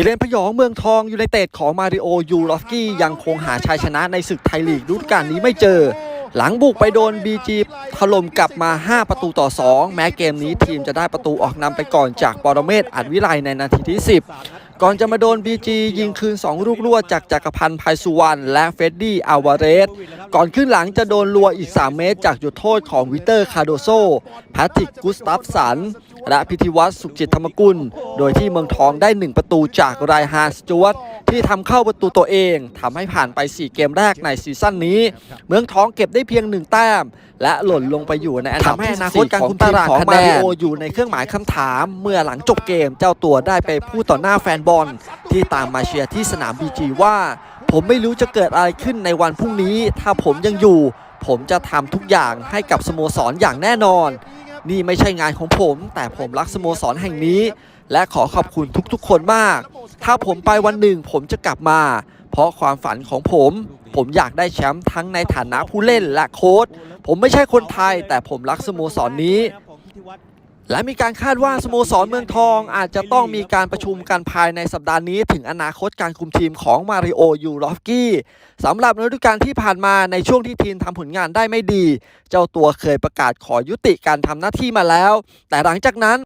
กิเลนพยองเมืองทองยูไนเต็ดของมาริโอยูรอฟกี้ยังคงหาชัยชนะในศึกไทยลีกฤดูกาลนี้ไม่เจอ หลังบุกไปโดน BG ถล่มกลับมา 5 ประตูต่อ 2 แม้เกมนี้ทีมจะได้ประตูออกนำไปก่อนจากปรเมศอัดวิไลในนาทีที่ 10 ก่อนจะมาโดน BG ยิงคืน 2 ลูกรวจากจักรพันธ์ไพสุวรรณและเฟดดี้อาวาเรส ก่อนขึ้นหลังจะโดนรัวอีก 3 เมตร จากจุดโทษของวิเตอร์คาโดโซแพทริกกุสตัฟสัน และพิธีวัตรสุขจิตธรรมกุล โดยที่เมืองทองได้ 1 ประตูจากไรฮาร์สจวตที่ทำเข้าประตูตัวเองทำให้ผ่านไป 4 เกมแรกในซีซั่นนี้ เมืองทองเก็บได้เพียง 1 แต้ม และหล่นลงไปอยู่ในอันดับทำให้ที่อนานาคคตตกาการรคุคุมมตาตารางงาของของคะแนมานริโออยู่ในเครื่องหมายคำถาม เมื่อหลังจบเกมเจ้าตัวได้ไปพูดต่อหน้าแฟนบอล ที่ตามมาเชียร์ที่สนามบีจีว่า ผมไม่รู้จะเกิดอะไรขึ้นในวันพรุ่งนี้ ถ้าผมยังอยู่ ผมจะทำทุกอย่างให้กับสโมสรอย่างแน่นอน นี่ไม่ใช่งานของผม แต่ผมรักสโมสรแห่งนี้ และขอขอบคุณทุกๆ คนมาก ถ้าผมไปวันหนึ่งผมจะกลับมา เพราะความฝันของผม ผมอยากได้แชมป์ทั้งในฐานะผู้เล่นและโค้ชผมไม่ใช่คนไทย แต่ผมรักสโมสรนี้ และมีการคาดว่าสโมสรเมืองทองอาจจะต้องมีการประชุมกันภายในสัปดาห์นี้ ถึงอนาคตการคุมทีมของมาริโอยูรอฟกี้สำหรับฤดูกาลที่ผ่านมาในช่วงที่ทีมทำผลงานได้ไม่ดี เจ้าตัวเคยประกาศขอยุติการทำหน้าที่มาแล้ว แต่หลังจากนั้น